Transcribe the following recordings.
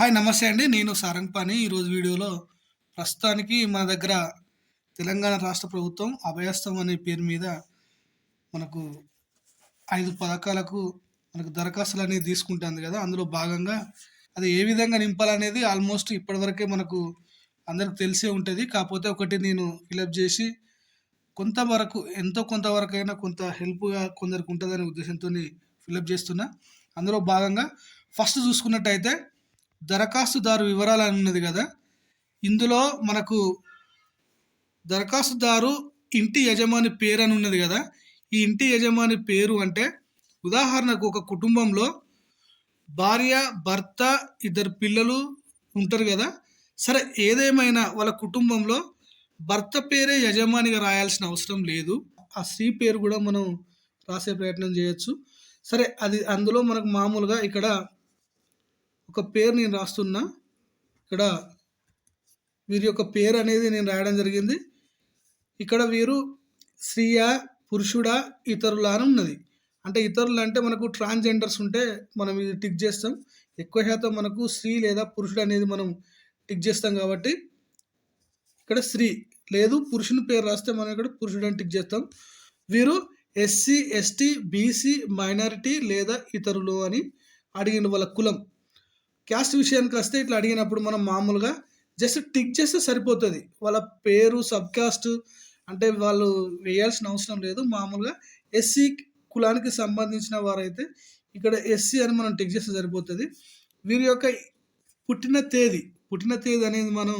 Hi నమస్తే అండి. నేను సారంగపాణి. ఈరోజు వీడియోలో ప్రస్తుతానికి మన దగ్గర తెలంగాణ రాష్ట్ర ప్రభుత్వం అభయస్థం అనే పేరు మీద మనకు ఐదు పథకాలకు మనకు దరఖాస్తులు అనేది తీసుకుంటుంది కదా. అందులో భాగంగా అది ఏ విధంగా నింపాలనేది ఆల్మోస్ట్ ఇప్పటివరకే మనకు అందరికి తెలిసే ఉంటుంది. కాకపోతే ఒకటి నేను ఫిలప్ చేసి కొంతవరకు ఎంతో కొంతవరకైనా కొంత హెల్ప్గా కొందరికి ఉంటుందనే ఉద్దేశంతో ఫిలప్ చేస్తున్నా. అందులో భాగంగా ఫస్ట్ చూసుకున్నట్టయితే దరఖాస్తుదారు వివరాలు అని ఉన్నది కదా. ఇందులో మనకు దరఖాస్తుదారు ఇంటి యజమాని పేరు అని ఉన్నది కదా. ఈ ఇంటి యజమాని పేరు అంటే ఉదాహరణకు ఒక కుటుంబంలో భార్య భర్త ఇద్దరు పిల్లలు ఉంటారు కదా. సరే ఏదేమైనా వాళ్ళ కుటుంబంలో భర్త పేరే యజమానిగా రాయాల్సిన అవసరం లేదు. ఆ స్త్రీ పేరు కూడా మనం రాసే ప్రయత్నం చేయొచ్చు. సరే అది అందులో మనకు మామూలుగా ఇక్కడ ఒక పేరు నేను రాస్తున్నా. ఇక్కడ వీరి యొక్క పేరు అనేది నేను రాయడం జరిగింది. ఇక్కడ వీరు స్త్రీయా పురుషుడా ఇతరులా అని ఉన్నది. అంటే ఇతరులు అంటే మనకు ట్రాన్స్జెండర్స్ ఉంటే మనం ఇది టిక్ చేస్తాం. ఎక్కువ శాతం మనకు స్త్రీ లేదా పురుషుడు అనేది మనం టిక్ చేస్తాం కాబట్టి ఇక్కడ స్త్రీ లేదు పురుషుని పేరు రాస్తే మనం ఇక్కడ పురుషుడు అని టిక్ చేస్తాం. వీరు ఎస్సీ ఎస్టీ బీసీ మైనారిటీ లేదా ఇతరులు అని అడిగిన వాళ్ళ కులం. క్యాస్ట్ విషయానికి వస్తే ఇట్లా అడిగినప్పుడు మనం మామూలుగా జస్ట్ టిక్ చేస్తే సరిపోతుంది. వాళ్ళ పేరు సబ్ క్యాస్ట్ అంటే వాళ్ళు వేయాల్సిన అవసరం లేదు. మామూలుగా ఎస్సీ కులానికి సంబంధించిన వారైతే ఇక్కడ ఎస్సీ అని మనం టిక్ చేస్తే సరిపోతుంది. వీరి యొక్క పుట్టిన తేదీ పుట్టిన తేదీ అనేది మనం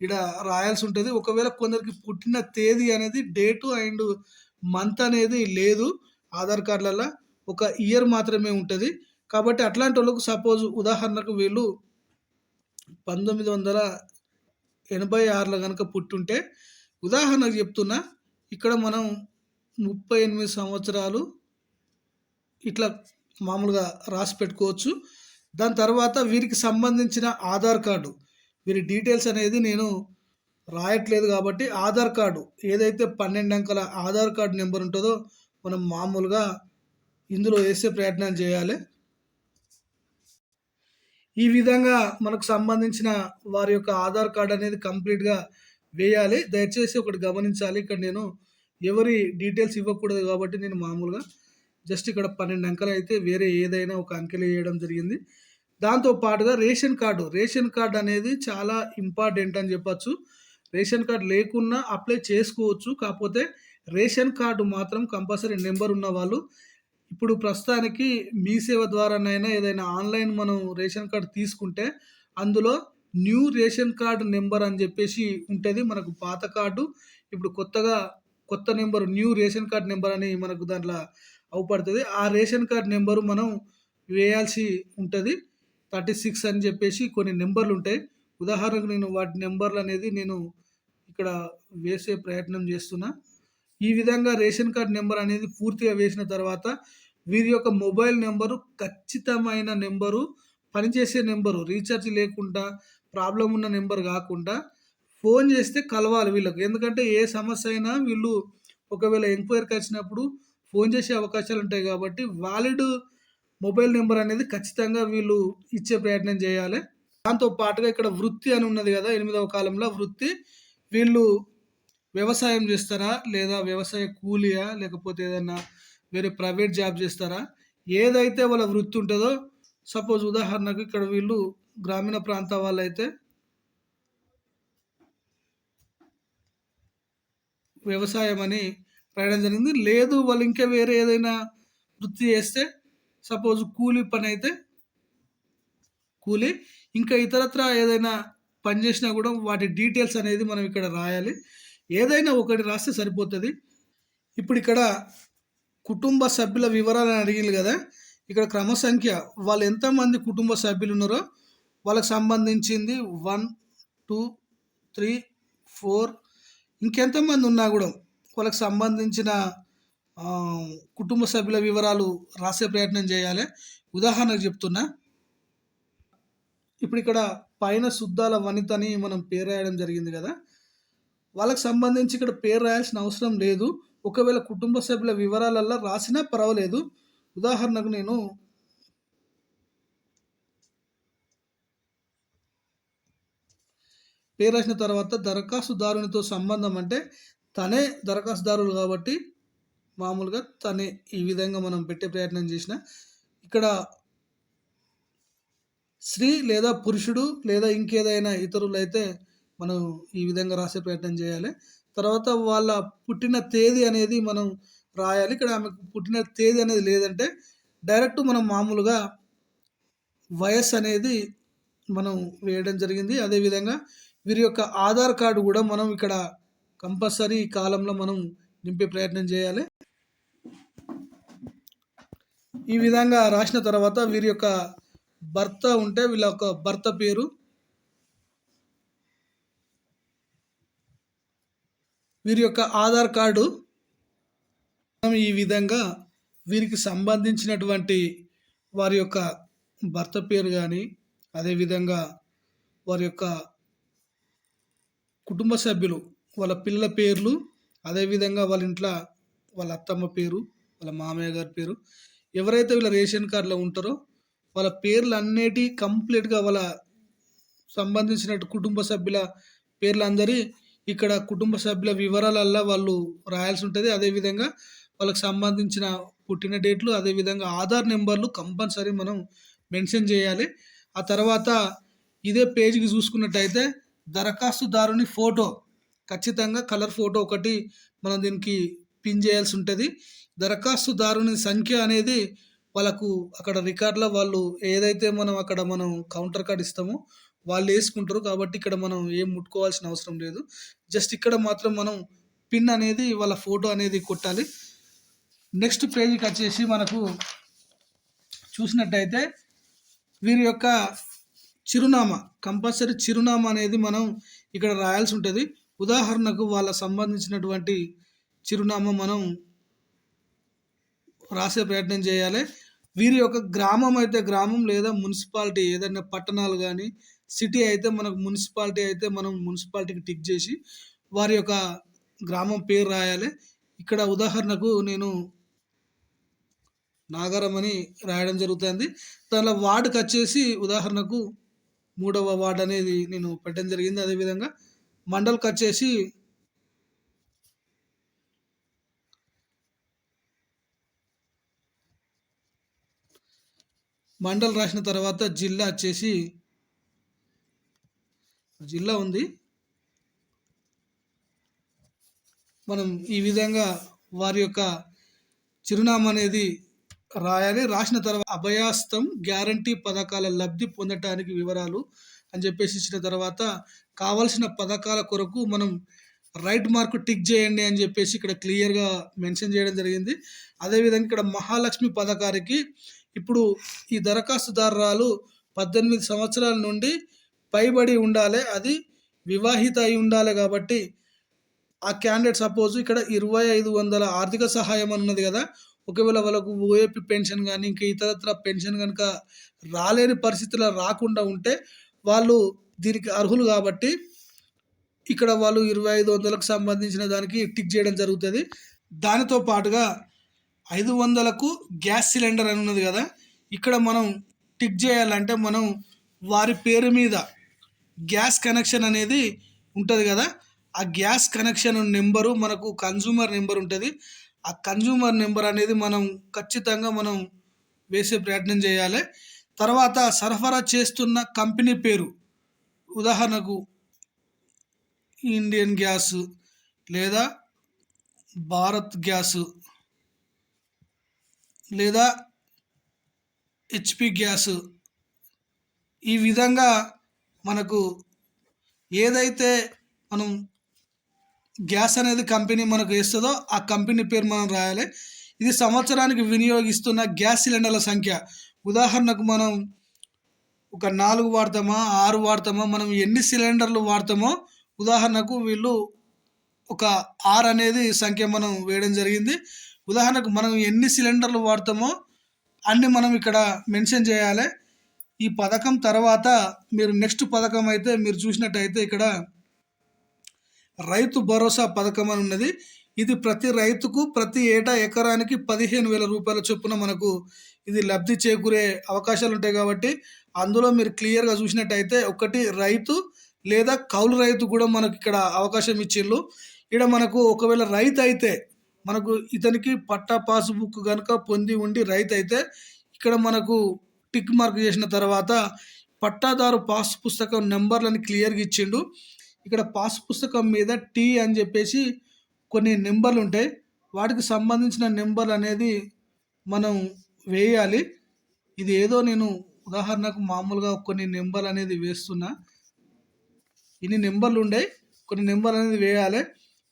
ఇక్కడ రాయాల్సి ఉంటుంది. ఒకవేళ కొందరికి పుట్టిన తేదీ అనేది డేటు అండ్ మంత్ అనేది లేదు. ఆధార్ కార్డులలో ఒక ఇయర్ మాత్రమే ఉంటుంది. కాబట్టి అట్లాంటి వాళ్ళకు సపోజ్ ఉదాహరణకు వీళ్ళు పంతొమ్మిది వందల ఎనభై ఆరులో కనుక పుట్టుంటే ఉదాహరణకు చెప్తున్నా ఇక్కడ మనం ముప్పై ఎనిమిది సంవత్సరాలు ఇట్లా మామూలుగా రాసి పెట్టుకోవచ్చు. దాని తర్వాత వీరికి సంబంధించిన ఆధార్ కార్డు వీరి డీటెయిల్స్ అనేది నేను రాయట్లేదు కాబట్టి ఆధార్ కార్డు ఏదైతే పన్నెండు అంకెల ఆధార్ కార్డు నెంబర్ ఉంటుందో మనం మామూలుగా ఇందులో వేసే ప్రయత్నం చేయాలి. ఈ విధంగా మనకు సంబంధించిన వారి యొక్క ఆధార్ కార్డ్ అనేది కంప్లీట్గా వేయాలి. దయచేసి ఒకటి గమనించాలి. ఇక్కడ నేను ఎవరి డీటెయిల్స్ ఇవ్వకూడదు కాబట్టి నేను మామూలుగా జస్ట్ ఇక్కడ పన్నెండు అంకెలు అయితే వేరే ఏదైనా ఒక అంకెలు వేయడం జరిగింది. దాంతో పాటుగా రేషన్ కార్డు రేషన్ కార్డు అనేది చాలా ఇంపార్టెంట్ అని చెప్పచ్చు. రేషన్ కార్డు లేకున్నా అప్లై చేసుకోవచ్చు. కాకపోతే రేషన్ కార్డు మాత్రం కంపల్సరీ నెంబర్ ఉన్న వాళ్ళు ఇప్పుడు ప్రస్తుతానికి మీ సేవ ద్వారానైనా ఏదైనా ఆన్లైన్ మనం రేషన్ కార్డు తీసుకుంటే అందులో న్యూ రేషన్ కార్డు నెంబర్ అని చెప్పేసి ఉంటుంది మనకు పాత కార్డు. ఇప్పుడు కొత్తగా కొత్త number new ration card number అని మనకు దాంట్లో అవుపడుతుంది. ఆ రేషన్ కార్డు నెంబరు మనం వేయాల్సి ఉంటుంది. థర్టీ సిక్స్ అని చెప్పేసి కొన్ని నెంబర్లు ఉంటాయి. ఉదాహరణకు నేను వాటి నెంబర్లు అనేది నేను ఇక్కడ వేసే ప్రయత్నం చేస్తున్నా. ఈ విధంగా రేషన్ కార్డ్ నెంబర్ అనేది పూర్తిగా వేసిన తర్వాత వీరి యొక్క మొబైల్ నెంబరు ఖచ్చితమైన నెంబరు పనిచేసే నెంబరు రీఛార్జ్ లేకుండా ప్రాబ్లం ఉన్న నెంబర్ కాకుండా ఫోన్ చేస్తే కలవాలి వీళ్ళకి. ఎందుకంటే ఏ సమస్య అయినా వీళ్ళు ఒకవేళ ఎంక్వైరీకి వచ్చినప్పుడు ఫోన్ చేసే అవకాశాలు ఉంటాయి కాబట్టి వాలిడ్ మొబైల్ నెంబర్ అనేది ఖచ్చితంగా వీళ్ళు ఇచ్చే ప్రయత్నం చేయాలి. దాంతో పాటుగా ఇక్కడ వృత్తి అని ఉన్నది కదా ఎనిమిదవ కాలంలో వృత్తి. వీళ్ళు వ్యవసాయం చేస్తారా? లేదా వ్యవసాయ కూలియా? లేకపోతే ఏదన్నా వేరే ప్రైవేట్ జాబ్ చేస్తారా? ఏదైతే వాళ్ళ వృత్తి ఉంటుందో సపోజ్ ఉదాహరణకు ఇక్కడ వీళ్ళు గ్రామీణ ప్రాంత వాళ్ళైతే వ్యవసాయం అని రాయడం జరిగింది. లేదు వాళ్ళు ఇంకా వేరే ఏదైనా వృత్తి చేస్తే సపోజ్ కూలీ పని అయితే కూలీ ఇంకా ఇతరత్ర ఏదైనా పని చేసినా కూడా వాటి డీటెయిల్స్ అనేది మనం ఇక్కడ రాయాలి. ఏదైనా ఒకటి రాస్తే సరిపోతుంది. ఇప్పుడు ఇక్కడ కుటుంబ సభ్యుల వివరాలు అడిగింది కదా ఇక్కడ క్రమ సంఖ్య వాళ్ళు ఎంతమంది కుటుంబ సభ్యులు ఉన్నారో వాళ్ళకి సంబంధించింది వన్ టూ త్రీ ఫోర్ ఇంకెంతమంది ఉన్నా కూడా వాళ్ళకి సంబంధించిన కుటుంబ సభ్యుల వివరాలు రాసే ప్రయత్నం చేయాలి. ఉదాహరణకు చెప్తున్నా ఇప్పుడు ఇక్కడ పైన శుద్ధాల వనితని మనం పేరు రాయడం జరిగింది కదా వాళ్ళకి సంబంధించి ఇక్కడ పేరు రాయాల్సిన అవసరం లేదు. ఒకవేళ కుటుంబ సభ్యుల వివరాలల్లో రాసినా పర్వాలేదు. ఉదాహరణకు నేను పేరు రాసిన తర్వాత దరఖాస్తుదారునితో సంబంధం అంటే తనే దరఖాస్తుదారులు కాబట్టి మామూలుగా తనే ఈ విధంగా మనం పెట్టే ప్రయత్నం చేసిన ఇక్కడ స్త్రీ లేదా పురుషుడు లేదా ఇంకేదైనా ఇతరులైతే అయితే మనం ఈ విధంగా రాసే ప్రయత్నం చేయాలి. తర్వాత వాళ్ళ పుట్టిన తేదీ అనేది మనం రాయాలి. ఇక్కడ ఆమెకు పుట్టిన తేదీ అనేది లేదంటే డైరెక్ట్ మనం మామూలుగా వయస్సు అనేది మనం వేయడం జరిగింది. అదేవిధంగా వీరి యొక్క ఆధార్ కార్డు కూడా మనం ఇక్కడ కంపల్సరీ ఈ కాలంలో మనం నింపే ప్రయత్నం చేయాలి. ఈ విధంగా రాసిన తర్వాత వీరి యొక్క భర్త ఉంటే వీళ్ళ యొక్క భర్త పేరు వీరి యొక్క ఆధార్ కార్డు మనం ఈ విధంగా వీరికి సంబంధించినటువంటి వారి యొక్క భర్త పేరు కానీ అదేవిధంగా వారి యొక్క కుటుంబ సభ్యులు వాళ్ళ పిల్లల పేర్లు అదేవిధంగా వాళ్ళ ఇంట్లో వాళ్ళ అత్తమ్మ పేరు వాళ్ళ మామయ్య గారి పేరు ఎవరైతే వీళ్ళ రేషన్ కార్డులో ఉంటారో వాళ్ళ పేర్లు అన్నిటి కంప్లీట్గా వాళ్ళ సంబంధించినట్టు కుటుంబ సభ్యుల పేర్లు అందరి ఇక్కడ కుటుంబ సభ్యుల వివరాలల్లో వాళ్ళు రాయాల్సి ఉంటుంది. అదేవిధంగా వాళ్ళకి సంబంధించిన పుట్టిన డేట్లు అదేవిధంగా ఆధార్ నెంబర్లు కంపల్సరీ మనం మెన్షన్ చేయాలి. ఆ తర్వాత ఇదే పేజీకి చూసుకున్నట్టయితే దరఖాస్తుదారుని ఫోటో ఖచ్చితంగా కలర్ ఫోటో ఒకటి మనం దీనికి పిన్ చేయాల్సి ఉంటుంది. దరఖాస్తుదారుని సంఖ్య అనేది వాళ్ళకు అక్కడ రికార్డులో వాళ్ళు ఏదైతే మనం అక్కడ మనం కౌంటర్ కార్డ్ ఇస్తామో వాళ్ళు వేసుకుంటారు కాబట్టి ఇక్కడ మనం ఏం ముట్టుకోవాల్సిన అవసరం లేదు. జస్ట్ ఇక్కడ మాత్రం మనం పిన్ అనేది వాళ్ళ ఫోటో అనేది కొట్టాలి. నెక్స్ట్ పేజీకి వచ్చేసి మనకు చూసినట్టయితే వీరి యొక్క చిరునామా కంపల్సరీ చిరునామా అనేది మనం ఇక్కడ రాయాల్సి ఉంటుంది. ఉదాహరణకు వాళ్ళ సంబంధించినటువంటి చిరునామా మనం రాసే ప్రయత్నం చేయాలి. వీరి యొక్క గ్రామం అయితే గ్రామం లేదా మున్సిపాలిటీ ఏదైనా పట్టణాలు కానీ సిటీ అయితే మనకు మున్సిపాలిటీ అయితే మనం మున్సిపాలిటీకి టిక్ చేసి వారి యొక్క గ్రామం పేరు రాయాలి. ఇక్కడ ఉదాహరణకు నేను నాగరం అని రాయడం జరుగుతుంది. దానిలో వార్డుకి వచ్చేసి ఉదాహరణకు మూడవ వార్డు అనేది నేను పెట్టడం జరిగింది అదేవిధంగా మండల్కి వచ్చేసి మండల్ రాసిన తర్వాత జిల్లా వచ్చేసి జిల్లా ఉంది. మనం ఈ విధంగా వారి యొక్క చిరునామా అనేది రాయాలి. రాసిన తర్వాత అభయాస్తం గ్యారంటీ పథకాల లబ్ధి పొందటానికి వివరాలు అని చెప్పేసి ఇచ్చిన తర్వాత కావాల్సిన పథకాల కొరకు మనం రైట్ మార్క్ టిక్ చేయండి అని చెప్పేసి ఇక్కడ క్లియర్గా మెన్షన్ చేయడం జరిగింది. అదేవిధంగా ఇక్కడ మహాలక్ష్మి పథకానికి ఇప్పుడు ఈ దరఖాస్తుదారురాలు పద్దెనిమిది సంవత్సరాల నుండి పైబడి ఉండాలి అది వివాహిత అయి ఉండాలి కాబట్టి ఆ క్యాండిడేట్ సపోజ్ ఇక్కడ ఇరవై ఐదు వందల ఆర్థిక సహాయం అన్నది కదా ఒకవేళ వాళ్ళకు ఓఏపీ పెన్షన్ కానీ ఇంకా ఇతరత్ర పెన్షన్ కనుక రాలేని పరిస్థితుల్లో రాకుండా ఉంటే వాళ్ళు దీనికి అర్హులు కాబట్టి ఇక్కడ వాళ్ళు ఇరవై ఐదు వందలకు సంబంధించిన దానికి టిక్ చేయడం జరుగుతుంది. దానితో పాటుగా ఐదు వందలకు గ్యాస్ సిలిండర్ అని ఉన్నది కదా ఇక్కడ మనం టిక్ చేయాలంటే మనం వారి పేరు మీద గ్యాస్ కనెక్షన్ అనేది ఉంటుంది కదా ఆ గ్యాస్ కనెక్షన్ నెంబరు మనకు కన్జ్యూమర్ నెంబర్ ఉంటుంది. ఆ కన్జ్యూమర్ నెంబర్ అనేది మనం ఖచ్చితంగా మనం వేసే ప్రయత్నం చేయాలి. తర్వాత సరఫరా చేస్తున్న కంపెనీ పేరు ఉదాహరణకు ఇండియన్ గ్యాస్ లేదా భారత్ గ్యాస్ లేదా హెచ్పి గ్యాస్. ఈ విధంగా మనకు ఏదైతే మనం గ్యాస్ అనేది కంపెనీ మనకు వేస్తుందో ఆ కంపెనీ పేరు మనం రాయాలి. ఇది సంవత్సరానికి వినియోగిస్తున్న గ్యాస్ సిలిండర్ల సంఖ్య. ఉదాహరణకు మనం ఒక నాలుగు వాడతామా ఆరు వాడతామా మనం ఎన్ని సిలిండర్లు వాడతామో ఉదాహరణకు వీళ్ళు ఒక ఆరు అనేది సంఖ్య మనం వేయడం జరిగింది. ఉదాహరణకు మనం ఎన్ని సిలిండర్లు వాడతామో అన్ని మనం ఇక్కడ మెన్షన్ చేయాలి. ఈ పథకం తర్వాత మీరు నెక్స్ట్ పథకం అయితే మీరు చూసినట్టయితే ఇక్కడ రైతు భరోసా పథకం అని ఉన్నది. ఇది ప్రతి రైతుకు ప్రతి ఏటా ఎకరానికి పదిహేను వేల రూపాయల చొప్పున మనకు ఇది లబ్ధి చేకూరే అవకాశాలు ఉంటాయి కాబట్టి అందులో మీరు క్లియర్గా చూసినట్టయితే ఒకటి రైతు లేదా కౌలు రైతు కూడా మనకి ఇక్కడ అవకాశం ఇచ్చిండ్రు ఇక్కడ మనకు ఒకవేళ రైతు అయితే మనకు ఇతనికి పట్టా పాస్బుక్ కనుక పొంది ఉండి రైతు అయితే ఇక్కడ మనకు టిక్ మార్క్ చేసిన తర్వాత పట్టాదారు పాస్ పుస్తకం నెంబర్లను క్లియర్గా ఇచ్చిండు. ఇక్కడ పాస్ పుస్తకం మీద టీ అని చెప్పేసి కొన్ని నెంబర్లు ఉంటాయి. వాటికి సంబంధించిన నెంబర్ అనేది మనం వేయాలి. ఇది ఏదో నేను ఉదాహరణకు మామూలుగా కొన్ని నెంబర్లు అనేది వేస్తున్నా. ఇన్ని నెంబర్లు ఉండే కొన్ని నెంబర్లు అనేది వేయాలి.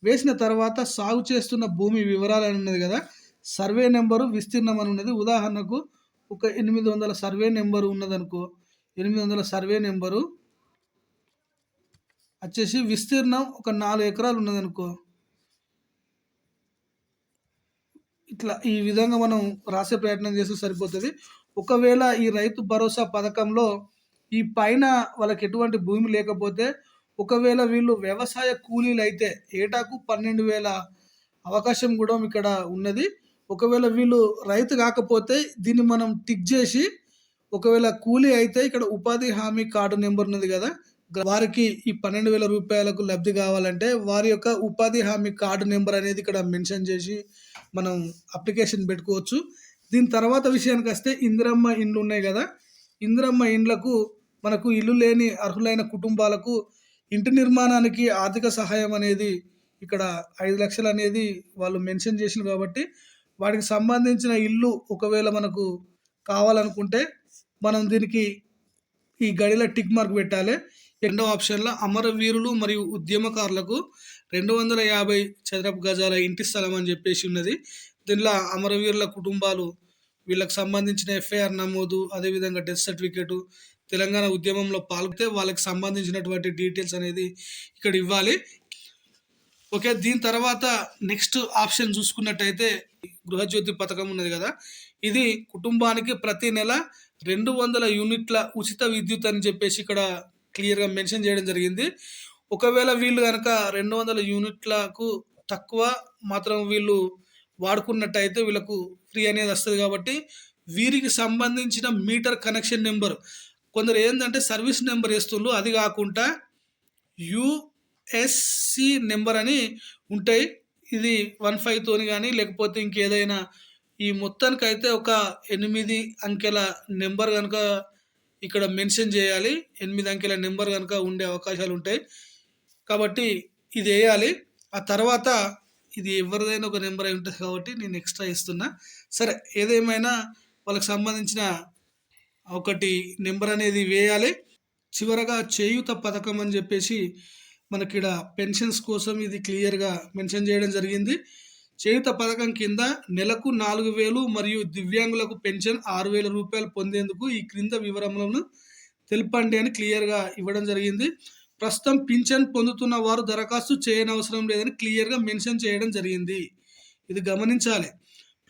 వేసిన తర్వాత సాగు చేస్తున్న భూమి వివరాలు అని ఉన్నది కదా సర్వే నెంబరు విస్తీర్ణం అని ఉన్నది. ఉదాహరణకు ఒక ఎనిమిది వందల సర్వే నెంబరు ఉన్నదనుకో ఎనిమిది వందల సర్వే నెంబరు వచ్చేసి విస్తీర్ణం ఒక నాలుగు ఎకరాలు ఉన్నదనుకో. ఇట్లా ఈ విధంగా మనం రాసే ప్రయత్నం చేస్తే సరిపోతుంది. ఒకవేళ ఈ రైతు భరోసా పథకంలో ఈ పైన వాళ్ళకి ఎటువంటి భూమి లేకపోతే ఒకవేళ వీళ్ళు వ్యవసాయ కూలీలు అయితే ఏటాకు పన్నెండు వేల అవకాశం కూడా ఇక్కడ ఉన్నది. ఒకవేళ వీళ్ళు రైతు కాకపోతే దీన్ని మనం టిక్ చేసి ఒకవేళ కూలీ అయితే ఇక్కడ ఉపాధి హామీ కార్డు నెంబర్ ఉన్నది కదా వారికి ఈ పన్నెండు వేల రూపాయలకు లబ్ధి కావాలంటే వారి యొక్క ఉపాధి హామీ కార్డు నెంబర్ అనేది ఇక్కడ మెన్షన్ చేసి మనం అప్లికేషన్ పెట్టుకోవచ్చు. దీని తర్వాత విషయానికి వస్తే ఇందిరమ్మ ఇండ్లు ఉన్నాయి కదా ఇందిరమ్మ ఇండ్లకు మనకు ఇల్లు లేని అర్హులైన కుటుంబాలకు ఇంటి నిర్మాణానికి ఆర్థిక సహాయం అనేది ఇక్కడ ఐదు లక్షలు అనేది వాళ్ళు మెన్షన్ చేసినారు కాబట్టి వాటికి సంబంధించిన ఇల్లు ఒకవేళ మనకు కావాలనుకుంటే మనం దీనికి ఈ గడిలో టిక్ మార్క్ పెట్టాలి. రెండవ ఆప్షన్లో అమరవీరులు మరియు ఉద్యమకారులకు రెండు వందల యాభై చదరపు గజాల ఇంటి స్థలం అని చెప్పేసి ఉన్నది. దీనిలో అమరవీరుల కుటుంబాలు వీళ్ళకి సంబంధించిన ఎఫ్ఐఆర్ నమోదు అదేవిధంగా డెత్ సర్టిఫికేటు తెలంగాణ ఉద్యమంలో పాల్గొతే వాళ్ళకి సంబంధించినటువంటి డీటెయిల్స్ అనేది ఇక్కడ ఇవ్వాలి. ఓకే దీని తర్వాత నెక్స్ట్ ఆప్షన్ చూసుకున్నట్టయితే గృహజ్యోతి పథకం ఉన్నది కదా. ఇది కుటుంబానికి ప్రతి నెల రెండు వందల యూనిట్ల ఉచిత విద్యుత్ అని చెప్పేసి ఇక్కడ క్లియర్గా మెన్షన్ చేయడం జరిగింది. ఒకవేళ వీళ్ళు కనుక రెండు వందల యూనిట్లకు తక్కువ మాత్రం వీళ్ళు వాడుకున్నట్టయితే వీళ్ళకు ఫ్రీ అనేది వస్తుంది కాబట్టి వీరికి సంబంధించిన మీటర్ కనెక్షన్ నెంబర్ కొందరు ఏంటంటే సర్వీస్ నెంబర్ వేస్తుండ్రు అది కాకుండా యుఎస్సి నెంబర్ అని ఉంటాయి. ఇది వన్ ఫైవ్తోని కానీ లేకపోతే ఇంకేదైనా ఈ మొత్తానికి అయితే ఒక ఎనిమిది అంకెల నెంబర్ కనుక ఇక్కడ మెన్షన్ చేయాలి. ఎనిమిది అంకెల నెంబర్ కనుక ఉండే అవకాశాలు ఉంటాయి కాబట్టి ఇది వేయాలి. ఆ తర్వాత ఇది ఎవరిదైనా ఒక నెంబర్ అయి ఉంటుంది కాబట్టి నేను ఎక్స్ట్రా ఇస్తున్నా సరే ఏదేమైనా వాళ్ళకి సంబంధించిన ఒకటి నెంబర్ అనేది వేయాలి. చివరగా చేయూత పథకం అని చెప్పేసి మనకి ఇక్కడ పెన్షన్స్ కోసం ఇది క్లియర్గా మెన్షన్ చేయడం జరిగింది. చేయుత పథకం కింద నెలకు నాలుగు వేలు మరియు దివ్యాంగులకు పెన్షన్ ఆరు వేల రూపాయలు పొందేందుకు ఈ క్రింద వివరములను తెలుపండి అని క్లియర్గా ఇవ్వడం జరిగింది. ప్రస్తుతం పింఛన్ పొందుతున్న వారు దరఖాస్తు చేయనవసరం లేదని క్లియర్గా మెన్షన్ చేయడం జరిగింది. ఇది గమనించాలి.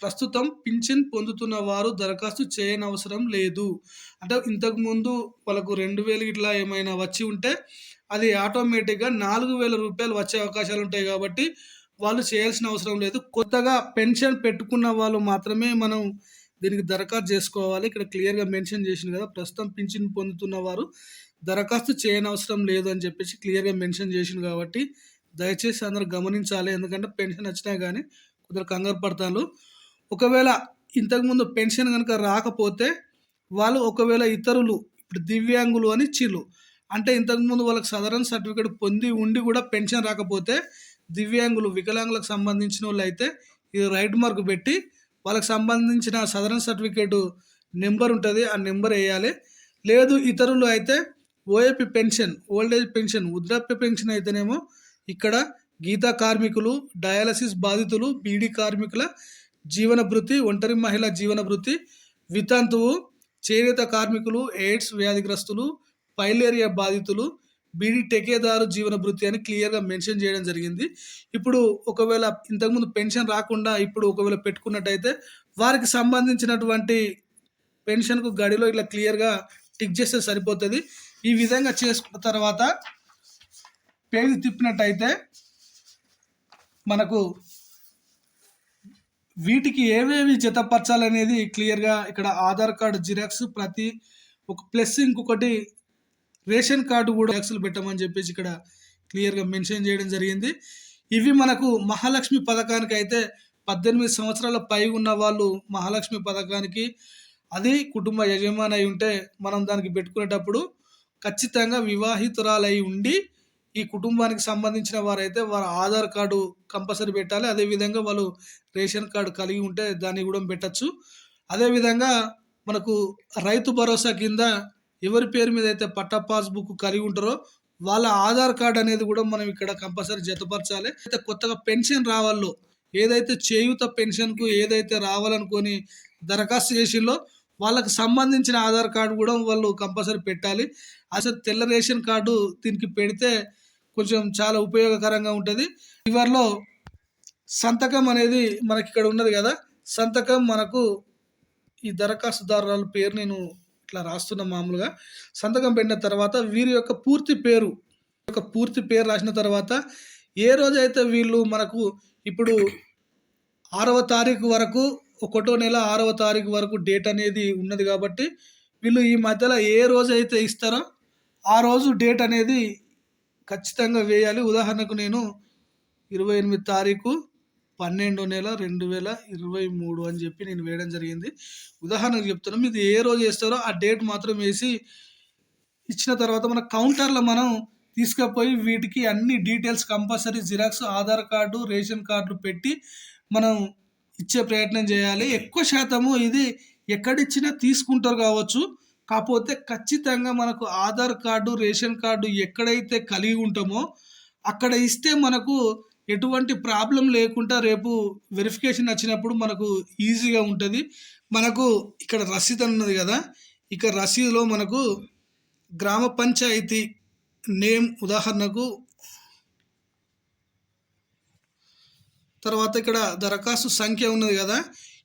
ప్రస్తుతం పింఛన్ పొందుతున్న వారు దరఖాస్తు చేయనవసరం లేదు. అంటే ఇంతకుముందు వాళ్ళకు రెండు వేలు ఇట్లా ఏమైనా వచ్చి ఉంటే అది ఆటోమేటిక్గా నాలుగు వేల రూపాయలు వచ్చే అవకాశాలు ఉంటాయి కాబట్టి వాళ్ళు చేయాల్సిన అవసరం లేదు. కొత్తగా పెన్షన్ పెట్టుకున్న వాళ్ళు మాత్రమే మనం దీనికి దరఖాస్తు చేసుకోవాలి. ఇక్కడ క్లియర్గా మెన్షన్ చేసింది కదా ప్రస్తుతం పింఛన్ పొందుతున్న వారు దరఖాస్తు చేయనవసరం లేదు అని చెప్పేసి క్లియర్గా మెన్షన్ చేసింది కాబట్టి దయచేసి అందరూ గమనించాలి. ఎందుకంటే పెన్షన్ వచ్చినా కానీ కొందరు కంగారు పడతారు. ఒకవేళ ఇంతకుముందు పెన్షన్ కనుక రాకపోతే వాళ్ళు ఒకవేళ ఇతరులు ఇప్పుడు దివ్యాంగులు అని ఇచ్చిర్రు. అంటే ఇంతకుముందు వాళ్ళకి సదరన్ సర్టిఫికేట్ పొంది ఉండి కూడా పెన్షన్ రాకపోతే దివ్యాంగులు వికలాంగులకు సంబంధించిన వాళ్ళు అయితే ఇది రైట్ మార్క్ పెట్టి వాళ్ళకి సంబంధించిన సదరన్ సర్టిఫికేటు నెంబర్ ఉంటుంది ఆ నెంబర్ వేయాలి. లేదు ఇతరులు అయితే OAP pension old age pension వృద్ధాప్య పెన్షన్ అయితేనేమో ఇక్కడ గీతా కార్మికులు డయాలసిస్ బాధితులు బీడీ కార్మికుల జీవన భృతి ఒంటరి మహిళ జీవన భృతి వితంతువు చేనేత కార్మికులు ఎయిడ్స్ వ్యాధిగ్రస్తులు పైలేరియా బాధితులు బీడీ టెకేదారు జీవన భృతి అని క్లియర్గా మెన్షన్ చేయడం జరిగింది. ఇప్పుడు ఒకవేళ ఇంతకుముందు పెన్షన్ రాకుండా ఇప్పుడు ఒకవేళ పెట్టుకున్నట్టయితే వారికి సంబంధించినటువంటి పెన్షన్కు గడిలో ఇట్లా క్లియర్గా టిక్ చేస్తే సరిపోతుంది. ఈ విధంగా చేసుకున్న తర్వాత పేజీ తిప్పినట్టయితే మనకు వీటికి ఏవేవి జతపరచాలనేది క్లియర్గా ఇక్కడ ఆధార్ కార్డు జిరాక్స్ ప్రతి ఒక ప్లస్ ఇంకొకటి రేషన్ కార్డు కూడా ట్యాక్సులు పెట్టమని చెప్పేసి ఇక్కడ క్లియర్గా మెన్షన్ చేయడం జరిగింది. ఇవి మనకు మహాలక్ష్మి పథకానికి అయితే పద్దెనిమిది సంవత్సరాల పై ఉన్న వాళ్ళు మహాలక్ష్మి పథకానికి అది కుటుంబ యజమాని అయి ఉంటే మనం దానికి పెట్టుకునేటప్పుడు ఖచ్చితంగా వివాహితురాలై ఉండి ఈ కుటుంబానికి సంబంధించిన వారైతే వారి ఆధార్ కార్డు కంపల్సరీ పెట్టాలి. అదేవిధంగా వాళ్ళు రేషన్ కార్డు కలిగి ఉంటే దాన్ని కూడా పెట్టచ్చు. అదేవిధంగా మనకు రైతు భరోసా కింద ఎవరి పేరు మీద అయితే పట్టా పాస్బుక్ కలిగి ఉంటారో వాళ్ళ ఆధార్ కార్డు అనేది కూడా మనం ఇక్కడ కంపల్సరీ జతపరచాలి. అయితే కొత్తగా పెన్షన్ రావాలో ఏదైతే చేయూత పెన్షన్కు ఏదైతే రావాలనుకొని దరఖాస్తు చేసిందో వాళ్ళకి సంబంధించిన ఆధార్ కార్డు కూడా వాళ్ళు కంపల్సరీ పెట్టాలి. అసలు తెల్ల రేషన్ కార్డు దీనికి పెడితే కొంచెం చాలా ఉపయోగకరంగా ఉంటుంది. చివరిలో సంతకం అనేది మనకి ఇక్కడ ఉన్నది కదా సంతకం మనకు ఈ దరఖాస్తుదారుల పేరు నేను ఇట్లా రాస్తున్నాం మామూలుగా. సంతకం పెట్టిన తర్వాత వీరి యొక్క పూర్తి పేరు యొక్క పూర్తి పేరు రాసిన తర్వాత ఏ రోజైతే వీళ్ళు మనకు ఇప్పుడు ఆరవ తారీఖు వరకు ఒకటో నెల ఆరవ తారీఖు వరకు డేట్ అనేది ఉన్నది కాబట్టి వీళ్ళు ఈ మధ్యలో ఏ రోజు అయితే ఇస్తారో ఆ రోజు డేట్ అనేది ఖచ్చితంగా వేయాలి. ఉదాహరణకు నేను ఇరవై ఎనిమిది తారీఖు పన్నెండో నెల రెండు వేల ఇరవై మూడు అని చెప్పి నేను వేయడం జరిగింది. ఉదాహరణకు చెప్తున్నాం మీరు ఏ రోజు వేస్తారో ఆ డేట్ మాత్రం వేసి ఇచ్చిన తర్వాత మన కౌంటర్లో మనం తీసుకుపోయి వీటికి అన్ని details compulsory xerox Aadhaar card ration card పెట్టి మనం ఇచ్చే ప్రయత్నం చేయాలి. ఎక్కువ శాతము ఇది ఎక్కడిచ్చినా తీసుకుంటారు కావచ్చు. కాకపోతే ఖచ్చితంగా మనకు ఆధార్ కార్డు రేషన్ కార్డు ఎక్కడైతే కలిగి ఉంటామో అక్కడ ఇస్తే మనకు ఎటువంటి ప్రాబ్లం లేకుండా రేపు వెరిఫికేషన్ వచ్చినప్పుడు మనకు ఈజీగా ఉంటుంది. మనకు ఇక్కడ రసీదు ఉన్నది కదా ఇక రసీదులో మనకు గ్రామ పంచాయతీ నేమ్ ఉదాహరణకు తర్వాత ఇక్కడ దరఖాస్తు సంఖ్య ఉన్నది కదా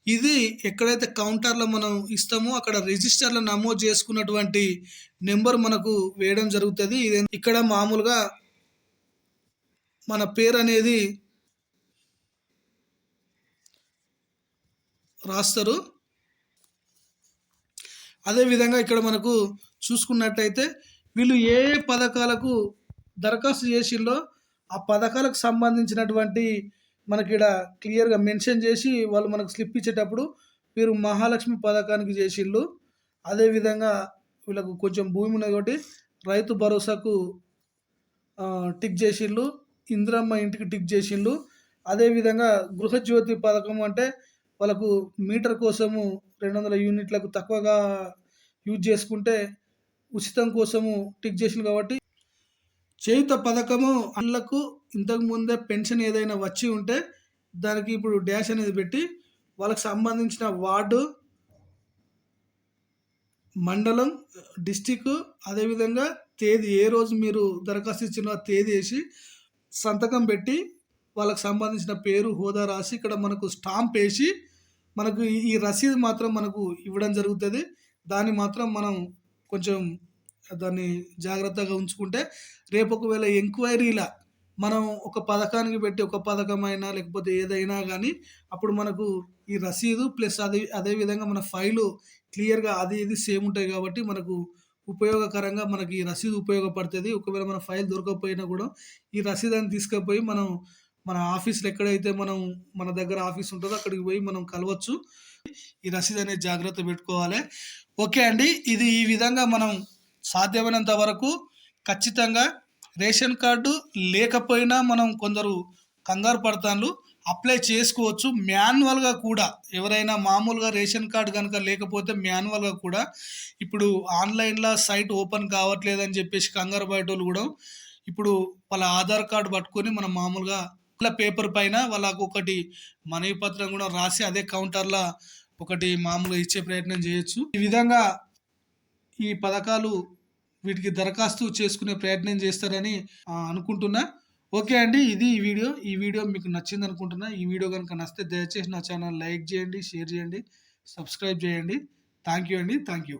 ఇది ఎక్కడైతే కౌంటర్లో మనం ఇస్తామో అక్కడ రిజిస్టర్లో నమోదు చేసుకున్నటువంటి నెంబర్ మనకు వేయడం జరుగుతుంది. ఇది ఇక్కడ మామూలుగా మన పేరు అనేది రాస్తారు. అదేవిధంగా ఇక్కడ మనకు చూసుకున్నట్టయితే వీళ్ళు ఏ పథకాలకు దరఖాస్తు చేసిందో ఆ పథకాలకు సంబంధించినటువంటి మనకి ఇక్కడ క్లియర్గా మెన్షన్ చేసి వాళ్ళు మనకు స్లిప్ ఇచ్చేటప్పుడు వీరు మహాలక్ష్మి పథకానికి చేసిళ్ళు అదేవిధంగా వీళ్ళకు కొంచెం భూమి ఉన్నది కాబట్టి రైతు భరోసాకు టిక్ చేసిళ్ళు ఇందిరమ్మ ఇంటికి టిక్ చేసిండు. అదేవిధంగా గృహజ్యోతి పథకం అంటే వాళ్ళకు మీటర్ కోసము రెండు వందల యూనిట్లకు తక్కువగా యూజ్ చేసుకుంటే ఉచితం కోసము టిక్ చేసింది కాబట్టి చేయుత పథకము అందులకు ఇంతకు ముందే పెన్షన్ ఏదైనా వచ్చి ఉంటే దానికి ఇప్పుడు డ్యాష్ అనేది పెట్టి వాళ్ళకి సంబంధించిన వార్డు మండలం డిస్టిక్ అదేవిధంగా తేదీ ఏ రోజు మీరు దరఖాస్తు ఇచ్చిన తేదీ వేసి సంతకం పెట్టి వాళ్ళకి సంబంధించిన పేరు హోదా రాసి ఇక్కడ మనకు స్టాంప్ వేసి మనకు ఈ రసీదు మాత్రం మనకు ఇవ్వడం జరుగుతుంది. దాన్ని మాత్రం మనం కొంచెం దాన్ని జాగ్రత్తగా ఉంచుకుంటే రేపు ఒకవేళ ఎంక్వైరీలా మనం ఒక పథకానికి పెట్టి ఒక పథకం అయినా లేకపోతే ఏదైనా కానీ అప్పుడు మనకు ఈ రసీదు ప్లస్ అదే అదేవిధంగా మన ఫైలు క్లియర్గా అది ఇది సేమ్ ఉంటాయి కాబట్టి మనకు ఉపయోగకరంగా మనకి ఈ రసీదు ఉపయోగపడుతుంది. ఒకవేళ మన ఫైల్ దొరకకపోయినా కూడా ఈ రసీదాన్ని తీసుకుపోయి మనం మన ఆఫీస్లో ఎక్కడైతే మనం మన దగ్గర ఆఫీస్ ఉంటుందో అక్కడికి పోయి మనం కలవచ్చు. ఈ రసీదు అనేది జాగ్రత్త పెట్టుకోవాలి. ఓకే అండి. ఇది ఈ విధంగా మనం సాధ్యమైనంత వరకు ఖచ్చితంగా రేషన్ కార్డు లేకపోయినా మనం కొందరు కంగారు పడతాను అప్లై చేసుకోవచ్చు. మాన్యువల్గా కూడా ఎవరైనా మామూలుగా రేషన్ కార్డు కనుక లేకపోతే మాన్యువల్గా కూడా ఇప్పుడు ఆన్లైన్లో సైట్ ఓపెన్ కావట్లేదని చెప్పేసి కంగారు బయటోళ్ళు కూడా ఇప్పుడు వాళ్ళ ఆధార్ కార్డు పట్టుకొని మనం మామూలుగా వాళ్ళ పేపర్ పైన వాళ్ళకు ఒకటి మనవి పత్రం కూడా రాసి అదే కౌంటర్లో ఒకటి మామూలుగా ఇచ్చే ప్రయత్నం చేయొచ్చు. ఈ విధంగా ఈ పథకాలు వీటికి దరఖాస్తు చేసుకునే ప్రయత్నం చేస్తారని అనుకుంటున్నా. ఓకే అండి ఇది ఈ వీడియో. ఈ వీడియో మీకు నచ్చింది అనుకుంటున్నా. ఈ వీడియో కనుక నచ్చితే దయచేసి నా ఛానల్ లైక్ చేయండి షేర్ చేయండి సబ్స్క్రైబ్ చేయండి. థ్యాంక్ యూ అండి థ్యాంక్ యూ